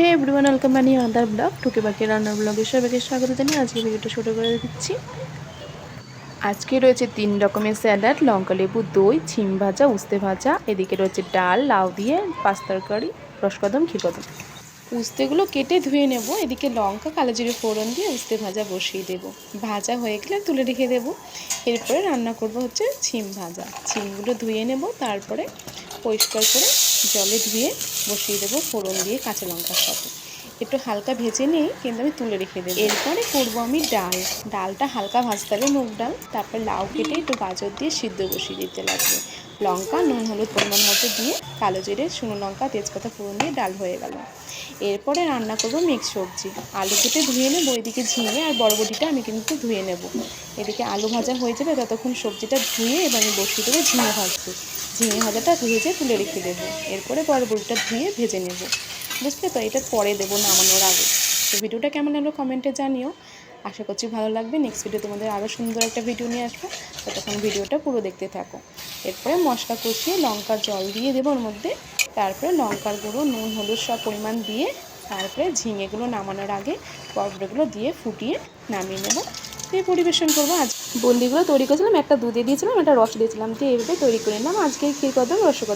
হে everyone, welcome মানি আদার blog, টুকে বাকি রান্নার ব্লগে সবাইকে স্বাগত জানিয়ে আজকে ভিডিওটা শুরু করে দিচ্ছি আজকে রয়েছে তিন রকমের স্যালাড, লঙ্কা লেবু, দই, ছিম ভাজা, উস্তে ভাজা, এদিকে রয়েছে ডাল, লাউ দিয়ে পাঁচ তরকারি, রসকদম, ক্ষীরকদম। উস্তেগুলো কেটে ধুয়ে নেব, এদিকে লঙ্কা, কালো জিরে ফোড়ন দিয়ে উস্তে ভাজা বসিয়ে দেব। ভাজা হয়ে গেলে তুলে রেখে দেব। এরপরে রান্না করব হচ্ছে ছিম ভাজা। ছিমগুলো ধুয়ে নেব, তারপরে পরিষ্কার করে জলে ধুয়ে বসিয়ে দেবো ফোড়ন দিয়ে কাঁচা লঙ্কার সাথে। একটু হালকা ভেজে নিয়ে কিন্তু আমি তুলে রেখে দেবো। এরপরে করব আমি ডাল। ডালটা হালকা ভাজতে হবে মুগ ডাল, তারপর লাউ কেটে একটু গাজর দিয়ে সিদ্ধ বসিয়ে দিতে লাগবে। লঙ্কা, নুন, হলুদ পরিমাণ মতো দিয়ে কালো জিরে, শুকনো লঙ্কা, তেজপাতা ফোড়ন দিয়ে ডাল হয়ে গেল। এরপরে রান্না করব মিক্স সবজি। আলু কেটে ধুয়ে নেব এদিকে ঝিঙে আর বড়বটিটা আমি কিন্তু ধুয়ে নেব। এদিকে আলু ভাজা হয়ে যাবে, ততক্ষণ সবজিটা ধুয়ে এবার আমি বসিয়ে দেবো ঝিঙে ভাজতে। ঝিঙে ভাজাটা ভেজে তুলে রেখে দেবো। এরপরে বড়বটিটা ধুয়ে ভেজে নেব। বুঝলে তো? এটা পরে দেবো নামানোর আগে। তো ভিডিওটা কেমন লাগল কমেন্টে জানিও। আশা করছি ভালো লাগবে। নেক্সট ভিডিও তোমাদের আরও সুন্দর একটা ভিডিও নিয়ে আসব। তো তখন ভিডিওটা পুরো দেখতে থাকো। এরপরে মশলা কষিয়ে লঙ্কার জল দিয়ে দেবো ওর মধ্যে। তারপরে লঙ্কার গুঁড়ো, নুন, হলুদ সব পরিমাণ দিয়ে তারপরে ঝিঙেগুলো নামানোর আগে পরপরগুলো দিয়ে ফুটিয়ে নামিয়ে নেব। দিয়ে পরিবেশন করব আজ। বন্দিগুলো তৈরি করেছিলাম, একটা দুধে দিয়েছিলাম, একটা রস দিয়েছিলাম, দিয়ে এইভাবে তৈরি করে নিলাম। আজকে ক্ষীর কদম রসগোল্লা।